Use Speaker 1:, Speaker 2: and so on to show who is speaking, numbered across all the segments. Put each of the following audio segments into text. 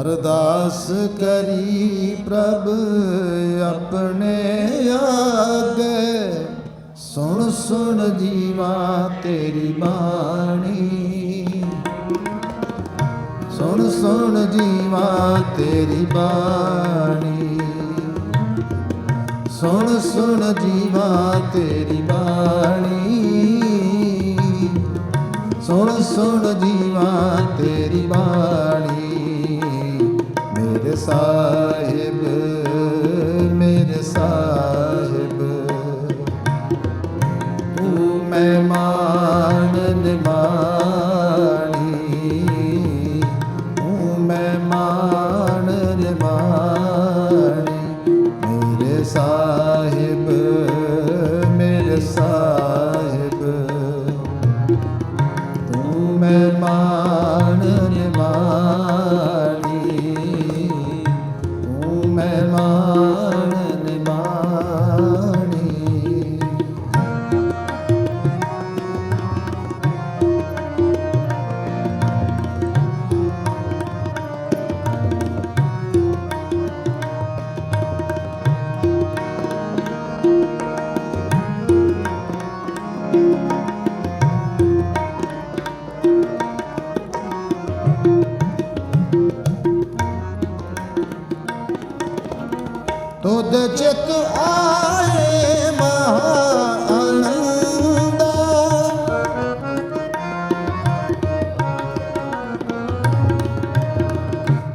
Speaker 1: ਅਰਦਾਸ ਕਰੀ ਪ੍ਰਭ ਆਪਣੇ ਆਗੇ। ਸੁਣ ਸੁਣ ਜੀਵਾ ਤੇਰੀ ਬਾਣੀ। ਸੁਣ ਸੁਣ ਜੀਵਾ ਤੇਰੀ ਬਾਣੀ। ਸੁਣ ਸੁਣ ਜੀਵਾ ਤੇਰੀ ਬਾਣੀ। ਸੁਣ ਸੁਣ ਜੀਵਾ ਤੇਰੀ ਬਾਣੀ। ਮੇਰੇ ਤੂੰ ਮਹਿਮਾਨ ਚਿਤ ਆਏ ਮਹਾ ਆਨੰਦਾ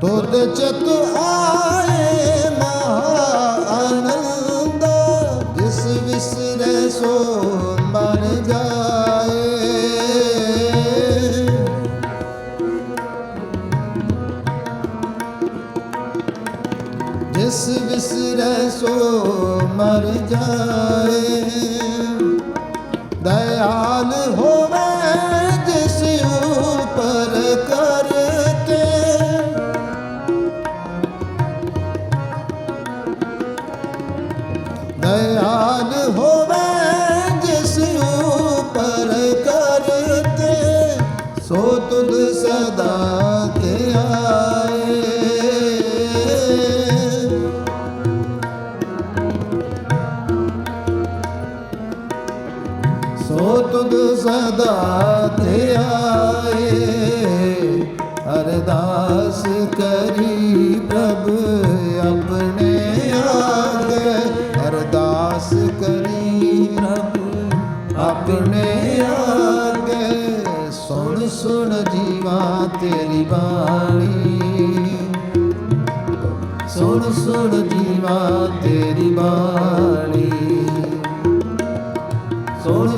Speaker 1: ਤੁਧ ਚਿਤ ਆਏ ਸਦਾ ਤੇ ਆਏ। ਅਰਦਾਸ ਕਰੀ ਪ੍ਰਭ ਆਪਣੇ ਆਗੇ। ਅਰਦਾਸ ਕਰੀ ਪ੍ਰਭ ਆਪਣੇ ਆਗੇ। ਸੁਣ ਸੁਣ ਜੀਵਾ ਤੇਰੀ ਬਾਣੀ। ਸੁਣ ਸੁਣ ਜੀਵਾ ਤੇਰੀ ਬਾਣੀ।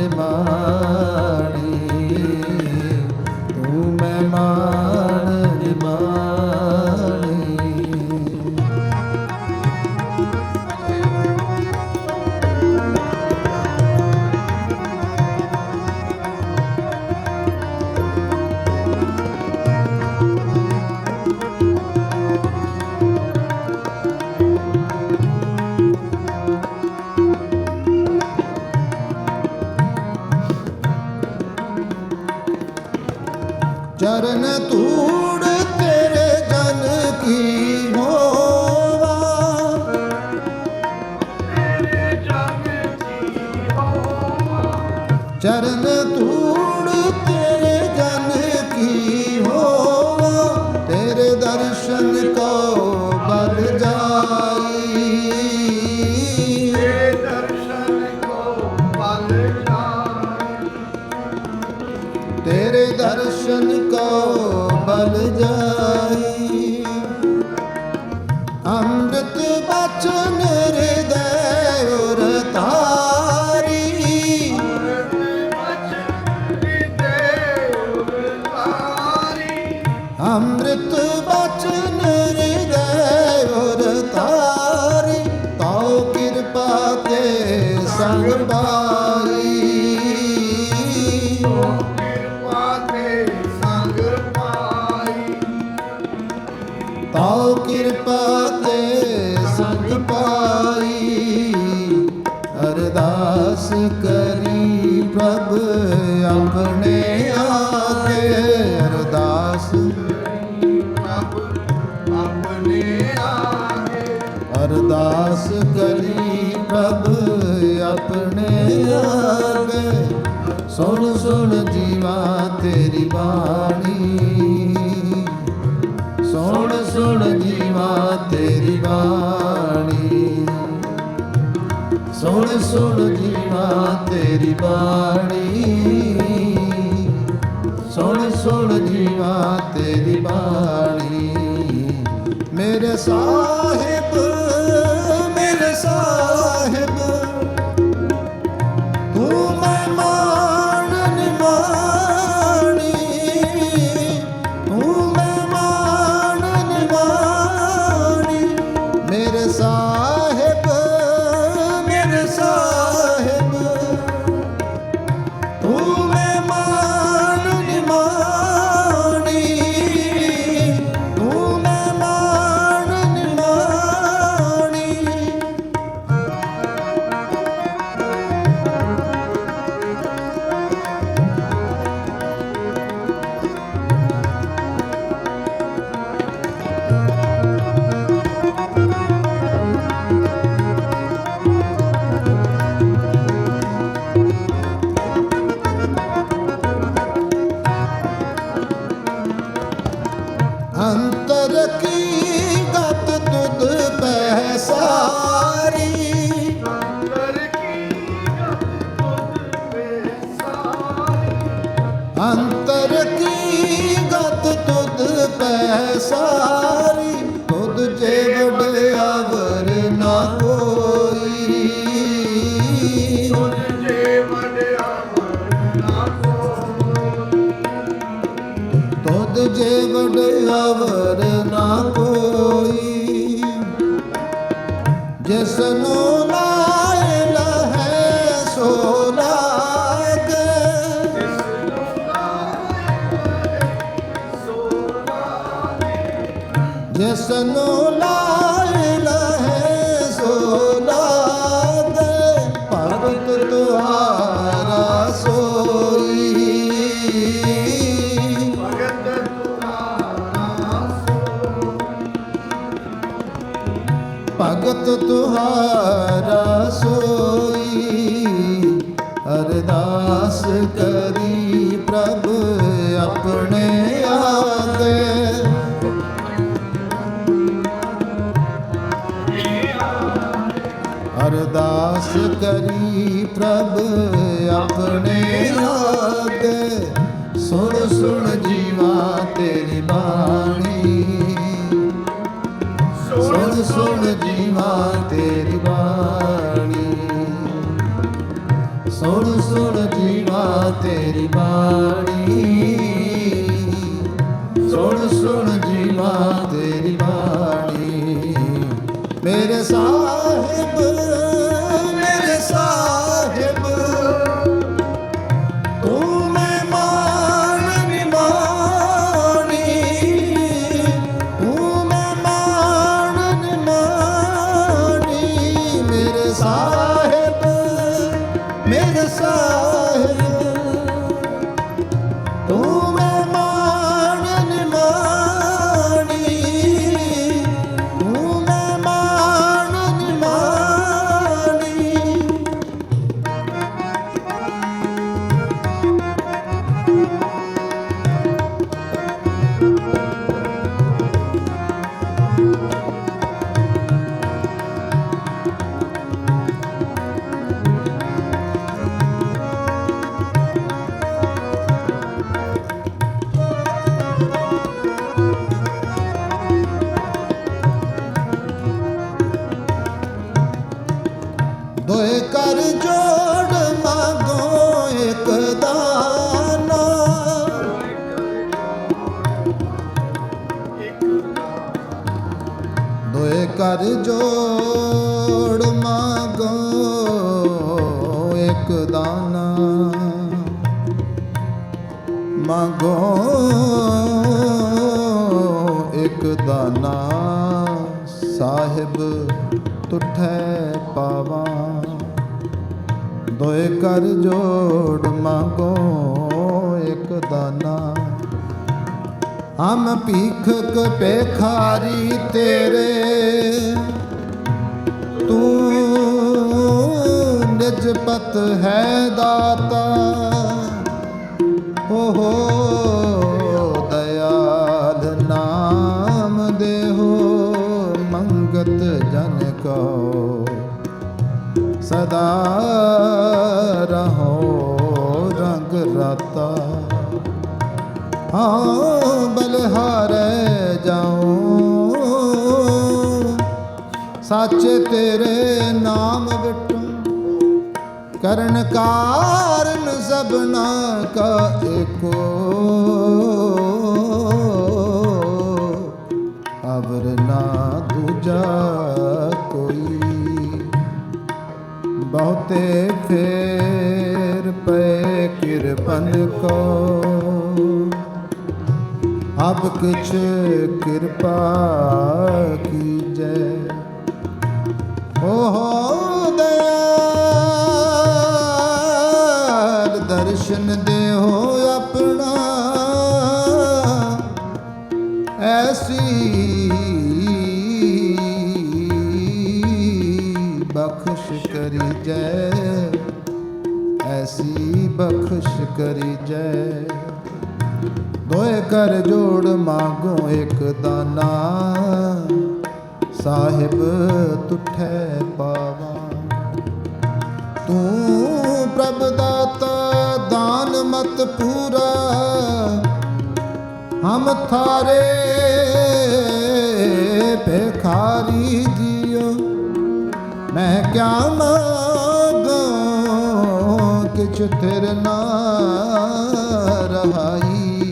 Speaker 1: ফাতেমা ਚਰਨ ਧੂੜ
Speaker 2: जा
Speaker 1: ਤਾਉ ਕਿਰਪਾ ਤੇ ਸੰਗ ਪਾਈ, ਅਰਦਾਸ ਕਰੀ ਪ੍ਰਭ ਆਪਣੇ ਆਗੇ ਅਰਦਾਸ
Speaker 2: ਪ੍ਰਭ ਆਪਣੇ ਆਗੇ
Speaker 1: ਅਰਦਾਸ ਕਰੀ ਪ੍ਰਭ ਆਪਣੇ ਆਗੇ ਸੁਣ ਸੁਣ ਜੀਵਾ ਤੇਰੀ ਬਾਣੀ ਸੁਣ ਜੀਵਾ ਤੇਰੀ ਬਾਣੀ। ਸੁਣ ਸੁਣ ਜੀਵਾ ਤੇਰੀ ਬਾਣੀ। ਸੁਣ ਸੁਣ ਜੀਵਾ ਤੇਰੀ ਬਾਣੀ। ਮੇਰੇ ਸਾਹਿਬ ਤੁਧ ਜੇ ਵਡਿਆਵਰ ਨਾ ਕੋਈ ਜਿਸ ਨੂੰ ਲਾਇ ਲਹੈ ਸੋ ਲਾਗੇ ਜਿਸ ਨੂੰ ਭਗਤ ਤੁਹਾਰਾ ਸੋਈ ਅਰਦਾਸ ਕਰੀ ਪ੍ਰਭ ਆਪਣੇ ਆਗੇ ਅਰਦਾਸ ਕਰੀ ਪ੍ਰਭ ਆਪਣੇ ਆਗੇ ਸੁਣ ਸੁਣ ਜੀਵਾ ਤੇਰੀ ਬਾਣੀ। ਸੁਣ ਸੁਣ ਜੀਵਾ ਤੇਰੀ ਬਾਣੀ। ਸੁਣ ਸੁਣ ਜੀਵਾ ਤੇਰੀ ਬਾਣੀ। ਸੁਣ ਸੁਣ ਜੀਵਾ ਤੇਰੀ ਬਾਣੀ। ਮੇਰੇ ਸਾਹ ਮੰਗੋ ਇੱਕ ਦਾਨਾ ਸਾਹਿਬ ਤੁਠੈ ਪਾਵਾਂ। ਦੋਏ ਕਰ ਜੋੜ ਮੰਗੋ ਇੱਕ ਦਾਨਾ। ਹਮ ਭੀਖਕ ਪੇਖਾਰੀ ਤੇਰੇ। ਤੂੰ ਨਿਜ ਪਤ ਹੈ ਦਾਤਾ। ਕੋ। ਸਦਾ ਰਹੋ ਰੰਗ ਰਾਤਾ। ਹਾਂ ਬਲਹਾਰੇ ਜਾਉ। ਸੱਚ ਤੇਰੇ ਨਾਮ ਵਿਟੂ ਕਰਨ ਕਾਰਨ ਸਭਨਾ ਕਾ ਏਕੋ। ਅਵਰ ਨਾ ਦੂਜਾ ਕੋਈ। ਬਹੁਤੇ ਫੇਰ ਪਏ ਕਿਰਪਨ ਕੋ। ਅਬ ਕਿਛ ਕਿਰਪਾ ਬਖਸ਼ ਕਰੀ ਜੈ। ਦੋਏ ਕਰ ਜੋੜ ਮਾਗੋ ਇੱਕ ਦਾਨਾ। ਸਾਹਿਬ, ਤੁਠੈ ਪਾਵਾ। ਤੂੰ ਪ੍ਰਭ ਦਾਤਾ, ਦਾਨ ਮਤ ਪੂਰਾ। ਹਮ ਥਾਰੇ, ਭਿਖਾਰੀ ਜੀਓ। ਮੈਂ ਕਿਆ ਮਾਗਾਂ ਕਿਛ ਥਿਰ ਨਾ ਰਹਾਈ।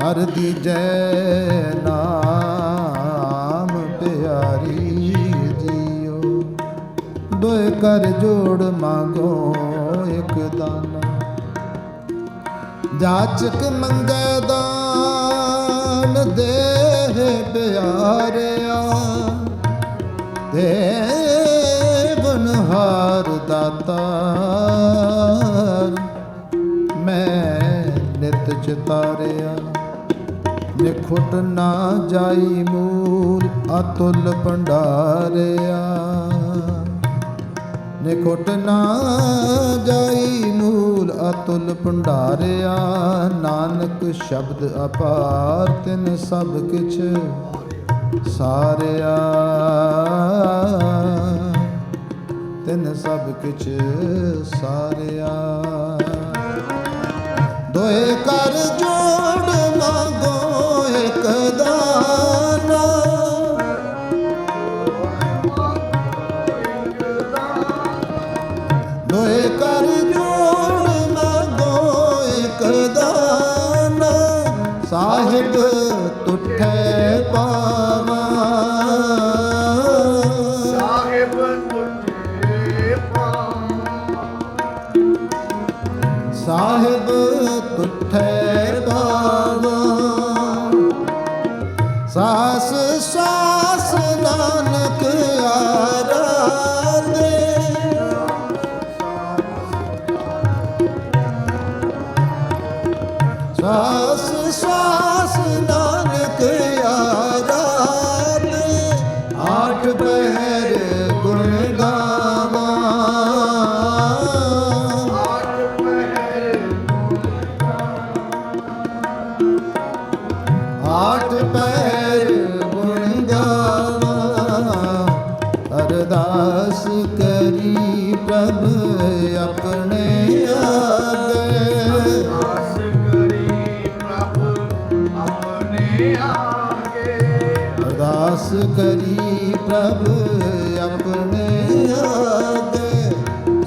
Speaker 1: ਹਰ ਦੀਜੈ ਨਾਮ ਪਿਆਰੀ ਜੀਓ। ਦੋਏ ਕਰ ਜੋੜ ਮੰਗੋ ਇੱਕ ਦਾਨਾ ਜਾਚਕ ਮੰਗੈ ਦਾਨ ਦੇਹ ਦੇ ਦੇਵਨਹਾਰ ਦਾਤਾਰ, ਮੈਂ ਨਿਤ ਚਿਤਾਰਿਆ। ਨਿਖੁੱਟ ਨਾ ਜਾਈ ਮੂਲ, ਅਤੁਲ ਭੰਡਾਰਿਆ। ਨਿਖੁੱਟ ਨਾ ਜਾਈ ਮੂਲ, ਅਤੁਲ ਭੰਡਾਰਿਆ। ਨਾਨਕ ਸ਼ਬਦ ਅਪਾਰ, ਤਿਨ ਸਭ ਕਿਛ ਸਾਰਿਆ। ਤਿਨ ਸਭ ਕਿਛ ਸਾਰਿਆ। ਦੋਏ ਕਰ ਜੋ ਸਾਹਿਬ ਤੁਠੈ ਪਾਵਾ ਸਾਸ ਸਾਸ ਆਠ ਪੈਰ ਗੁਣ ਗਾਵਾਂ ਅਰਦਾਸ ਕਰੀ ਪ੍ਰਭ ਆਪਣੇ ਆਗੇ।
Speaker 2: ਕਰੀ ਪ੍ਰਭ ਆਪਣੇ ਆਗੇ।
Speaker 1: ਅਰਦਾਸ ਕਰੀ ਪ੍ਰਭ ਆਪਣੇ ਆਗੇ।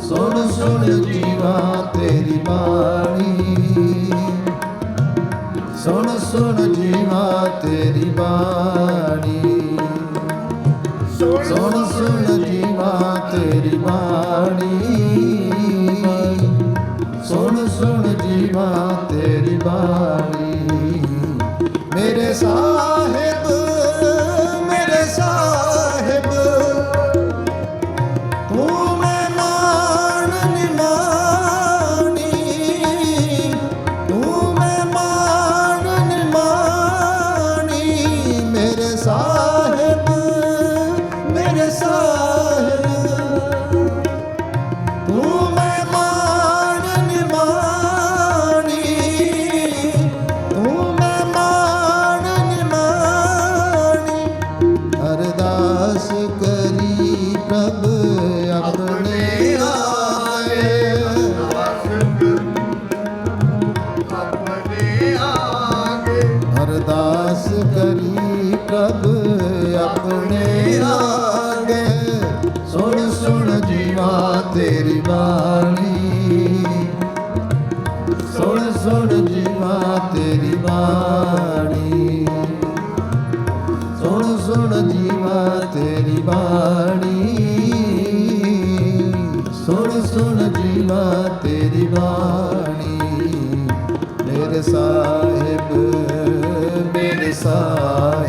Speaker 1: ਸੁਣ ਸੁਣ ਜੀਵਾ ਤੇਰੀ ਬਾਣੀ। ਤੇਰੀ ਬਾਣੀ ਤੇਰੀ ਬਾਣੀ। ਸੁਣ ਸੁਣ ਜੀਵਾ ਤੇਰੀ ਬਾਣੀ। ਸੁਣ ਸੁਣ ਜੀਵਾ ਤੇਰੀ ਬਾਣੀ। ਸੁਣ ਸੁਣ ਜੀਵਾ ਤੇਰੀ ਬਾਣੀ। ਮੇਰੇ ਸਾਹਿਬ ਮੇਰੇ ਸਾਹਿਬ।